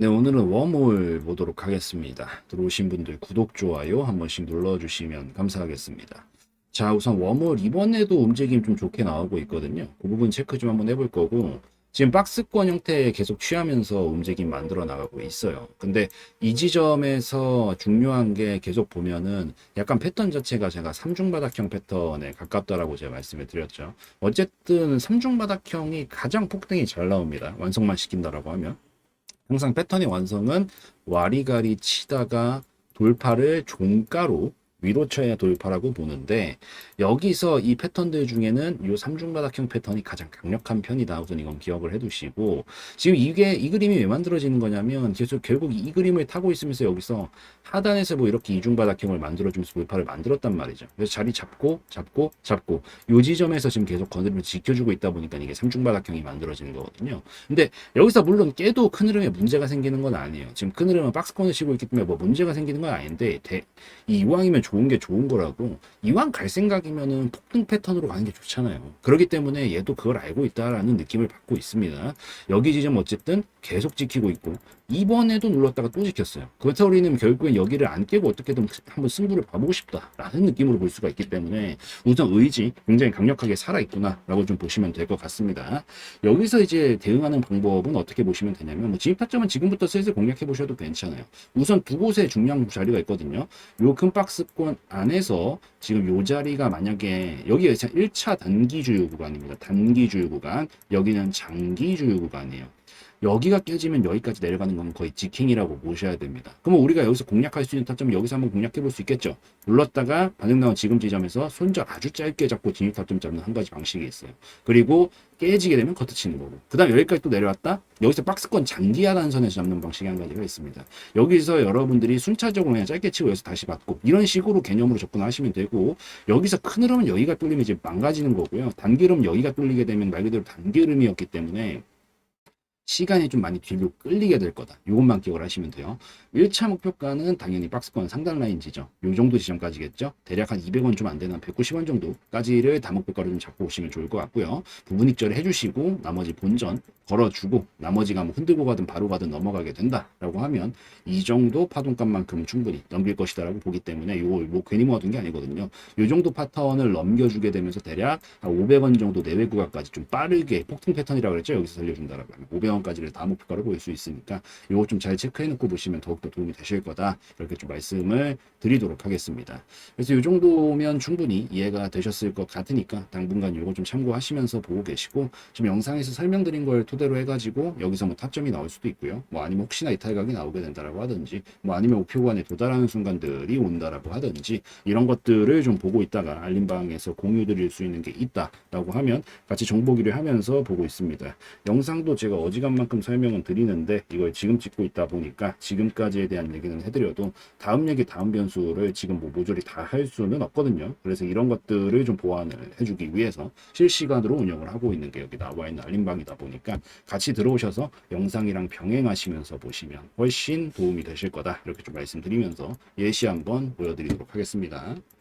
네, 오늘은 웜홀 보도록 하겠습니다. 들어오신 분들 구독, 좋아요 한 번씩 눌러주시면 감사하겠습니다. 자, 우선 웜홀 이번에도 움직임 좀 좋게 나오고 있거든요. 그 부분 체크 좀 한번 해볼 거고, 지금 박스권 형태 계속 취하면서 움직임 만들어 나가고 있어요. 근데 이 지점에서 중요한 게 계속 보면은 약간 패턴 자체가 제가 삼중바닥형 패턴에 가깝다라고 제가 말씀을 드렸죠. 어쨌든 삼중바닥형이 가장 폭등이 잘 나옵니다. 완성만 시킨다라고 하면. 항상 패턴의 완성은 와리가리 치다가 돌파를 종가로 위로 쳐야 돌파라고 보는데 여기서 이 패턴들 중에는 이 삼중바닥형 패턴이 가장 강력한 편이다. 우선 이건 기억을 해두시고 지금 이게 이 그림이 왜 만들어지는 거냐면 계속 결국 이 그림을 타고 있으면서 여기서 하단에서 뭐 이렇게 이중바닥형을 만들어주면서 돌파를 만들었단 말이죠. 그래서 자리 잡고 잡고 잡고 요 지점에서 지금 계속 건드리면 지켜주고 있다 보니까 이게 삼중바닥형이 만들어지는 거거든요. 근데 여기서 물론 깨도 큰 흐름에 문제가 생기는 건 아니에요. 지금 큰 흐름은 박스권을 치고 있기 때문에 뭐 문제가 생기는 건 아닌데 대, 이 이왕이면 좋은 게 좋은 거라고 이왕 갈 생각이면은 폭등 패턴으로 가는 게 좋잖아요. 그렇기 때문에 얘도 그걸 알고 있다라는 느낌을 받고 있습니다. 여기 지점 어쨌든 계속 지키고 있고 이번에도 눌렀다가 또 지켰어요. 그렇다 우리는 결국엔 여기를 안 깨고 어떻게든 한번 승부를 봐보고 싶다라는 느낌으로 볼 수가 있기 때문에 우선 의지 굉장히 강력하게 살아있구나라고 좀 보시면 될 것 같습니다. 여기서 이제 대응하는 방법은 어떻게 보시면 되냐면 뭐 진입 타점은 지금부터 슬슬 공략해 보셔도 괜찮아요. 우선 두 곳에 중요한 자리가 있거든요. 요 큰 박스권 안에서 지금 요 자리가 만약에 여기가 1차 단기 주요 구간입니다. 단기 주요 구간 여기는 장기 주요 구간이에요. 여기가 깨지면 여기까지 내려가는 건 거의 지킹이라고 보셔야 됩니다. 그러면 우리가 여기서 공략할 수 있는 타점 여기서 한번 공략해 볼 수 있겠죠. 눌렀다가 반응 나온 지금 지점에서 손절 아주 짧게 잡고 진입 타점 잡는 한 가지 방식이 있어요. 그리고 깨지게 되면 커트 치는 거고. 그 다음 여기까지 또 내려왔다? 여기서 박스권 장기하다는 선에서 잡는 방식이 한 가지가 있습니다. 여기서 여러분들이 순차적으로 그냥 짧게 치고 여기서 다시 받고 이런 식으로 개념으로 접근하시면 되고 여기서 큰 흐름은 여기가 뚫리면 이제 망가지는 거고요. 단기 흐름 여기가 뚫리게 되면 말 그대로 단기 흐름이었기 때문에 시간이 좀 많이 뒤로 끌리게 될 거다. 이것만 기억을 하시면 돼요. 1차 목표가는 당연히 박스권 상단 라인 지점. 요 정도 지점까지겠죠. 대략 한 200원 좀 안 되는 한 190원 정도까지를 다목표가로 좀 잡고 오시면 좋을 것 같고요. 부분 익절 해주시고 나머지 본전 걸어주고 나머지가 뭐 흔들고 가든 바로 가든 넘어가게 된다라고 하면 이 정도 파동값만큼 충분히 넘길 것이다라고 보기 때문에 요거 뭐 괜히 모아둔 게 아니거든요. 요 정도 파턴을 넘겨주게 되면서 대략 한 500원 정도 내외 구간까지 좀 빠르게 폭등 패턴이라고 그랬죠. 여기서 살려준다라고 하면 500원 까지를 다 목표가로 보일 수 있으니까 요거 좀 잘 체크해 놓고 보시면 더욱더 도움이 되실 거다 이렇게 좀 말씀을 드리도록 하겠습니다. 그래서 요 정도면 충분히 이해가 되셨을 것 같으니까 당분간 요거 좀 참고하시면서 보고 계시고 지금 영상에서 설명드린 걸 토대로 해가지고 여기서 뭐 타점이 나올 수도 있고요. 뭐 아니면 혹시나 이탈각이 나오게 된다라고 하든지 뭐 아니면 목표 구간에 도달하는 순간들이 온다라고 하든지 이런 것들을 좀 보고 있다가 알림방에서 공유 드릴 수 있는 게 있다라고 하면 같이 정보기를 하면서 보고 있습니다. 영상도 제가 어지간 만큼 설명은 드리는데 이걸 지금 찍고 있다 보니까 지금까지에 대한 얘기는 해드려도 다음 얘기 다음 변수를 지금 뭐 모조리 다 할 수는 없거든요. 그래서 이런 것들을 좀 보완을 해주기 위해서 실시간으로 운영을 하고 있는 게 여기 나와 있는 알림방이다 보니까 같이 들어오셔서 영상이랑 병행하시면서 보시면 훨씬 도움이 되실 거다 이렇게 좀 말씀드리면서 예시 한번 보여드리도록 하겠습니다.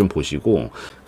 좀 보시고